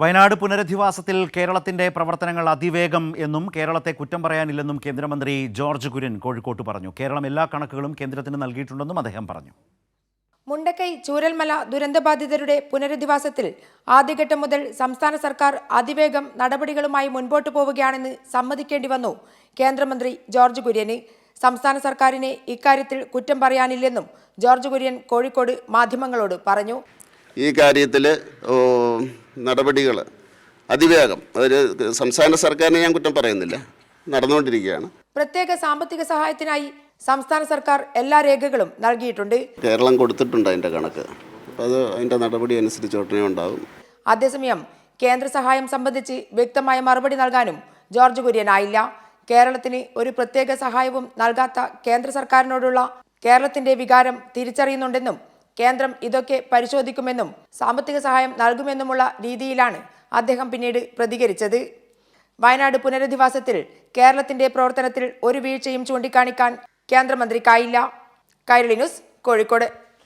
വയനാട് പുനരധിവാസത്തിൽ കേരളത്തിന്റെ പ്രവർത്തനങ്ങൾ അതിവേഗം എന്നും കേരളത്തെ കുറ്റം പറയാനില്ലെന്നും കേന്ദ്രമന്ത്രി ജോർജ് കുര്യൻ കോഴിക്കോട്ട് പറഞ്ഞു. കേരളം എല്ലാ കണക്കുകളും കേന്ദ്രത്തിന് നൽകിയിട്ടുണ്ടെന്നും അദ്ദേഹം പറഞ്ഞു. മുണ്ടക്കൈ ചൂരൽമല ദുരന്തബാധിതരുടെ പുനരധിവാസത്തിൽ ആദ്യഘട്ടം മുതൽ സംസ്ഥാന സർക്കാർ അതിവേഗം നടപടികളുമായി മുൻപോട്ട് പോവുകയാണെന്ന് സമ്മതിക്കേണ്ടി വന്നു കേന്ദ്രമന്ത്രി ജോർജ് കുര്യന്. സംസ്ഥാന സർക്കാരിനെ ഇക്കാര്യത്തിൽ കുറ്റം പറയാനില്ലെന്നും ജോർജ് കുര്യൻ കോഴിക്കോട് മാധ്യമങ്ങളോട് പറഞ്ഞു. ഈ കാര്യത്തിൽ നടപടികൾ അതിവേഗം. അതൊരു സംസ്ഥാന സർക്കാരിനെ ഞാൻ കുറ്റം പറയുന്നില്ല. നടന്നുകൊണ്ടിരിക്കുകയാണ്. പ്രത്യേക സാമ്പത്തിക സഹായത്തിനായി സംസ്ഥാന സർക്കാർ എല്ലാ രേഖകളും നൽകിയിട്ടുണ്ട്. കേരളം കൊടുത്തിട്ടുണ്ട് അതിന്റെ കണക്ക്. അത് അതിന്റെ നടപടി അനുസരിച്ച് ഉടനെ ഉണ്ടാകും. അതേസമയം കേന്ദ്ര സഹായം സംബന്ധിച്ച് വ്യക്തമായ മറുപടി നൽകാനും ജോർജ് കുര്യനായില്ല. കേരളത്തിന് ഒരു പ്രത്യേക സഹായവും നൽകാത്ത കേന്ദ്ര സർക്കാരിനോടുള്ള കേരളത്തിന്റെ വികാരം തിരിച്ചറിയുന്നുണ്ടെന്നും കേന്ദ്രം ഇതൊക്കെ പരിശോധിക്കുമെന്നും സാമ്പത്തിക സഹായം നൽകുമെന്നുമുള്ള രീതിയിലാണ് അദ്ദേഹം പിന്നീട് പ്രതികരിച്ചത്. വയനാട് പുനരധിവാസത്തിൽ കേരളത്തിന്റെ പ്രവർത്തനത്തിൽ ഒരു വീഴ്ചയും ചൂണ്ടിക്കാണിക്കാൻ കേന്ദ്രമന്ത്രിക്കായില്ല. കൈരളി ന്യൂസ് കോഴിക്കോട്.